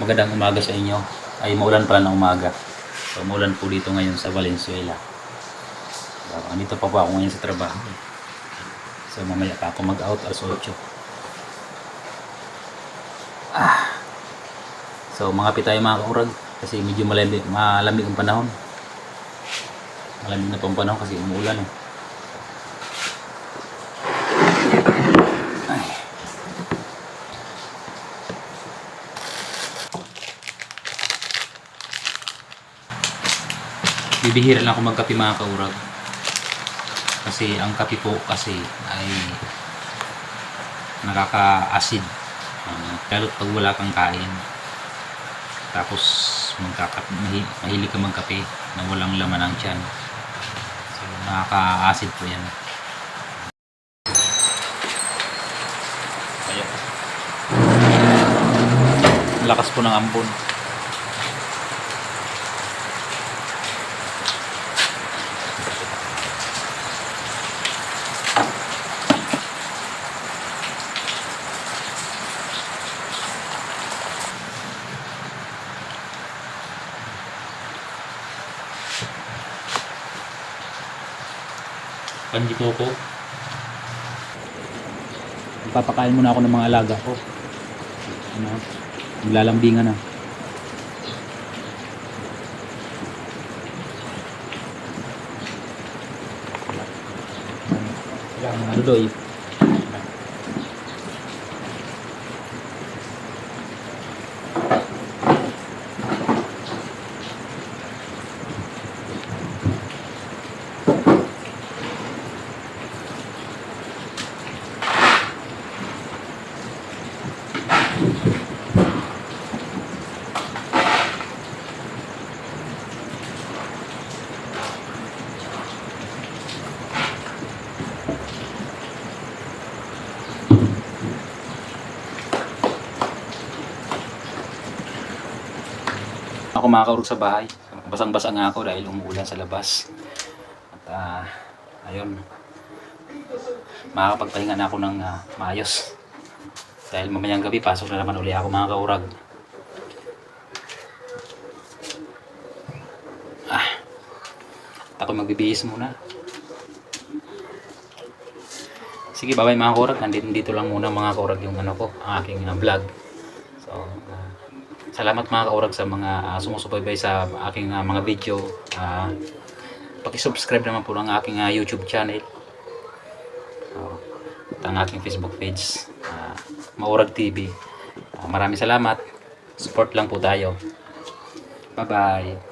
Magandang umaga sa inyo. Ay maulan pala na umaga. So maulan po dito ngayon sa Valenzuela. So, andito pa po ako ngayon sa trabaho. So mamaya pa ako mag-out alas 8. Ah. So mga pitay mga kaurag kasi medyo malamig, malamig ang panahon. Malamig na po panahon kasi umuulan eh. Bibihira lang ako magkape mga kaurag. Kasi ang kape po kasi ay nakaka-acid. Uh, lalo pag wala kang kain. Tapos magkakape, mahi, mahilig ka magkape na walang laman ang tiyan. So nakaka-acid po yan. Ayan. lakas po ng ambon Panji Coco. Papakain muna ako ng mga alaga ko. Ano? Maglalambingan na. Ano doy? Ako makakaurog sa bahay. Basang-basa nga ako dahil umuulan sa labas. At ah, ayun. Makakapagpahinga na ako ng ah, maayos. Dahil mamayang gabi pasok na naman uli ako mga kaurag. Ah. Ako magbibihis muna. Sige, bye-bye mga kaurag. Nandito dito lang muna mga kaurag yung ano ko, ang aking ah, vlog. So, ah, salamat mga kaurag sa mga uh, sumusubaybay sa aking ah, mga video. Uh, paki-subscribe naman po ng aking ah, YouTube channel. Uh, at ang aking Facebook page. Uh, Maurag TV. Ah, maraming salamat. Support lang po tayo. Bye-bye.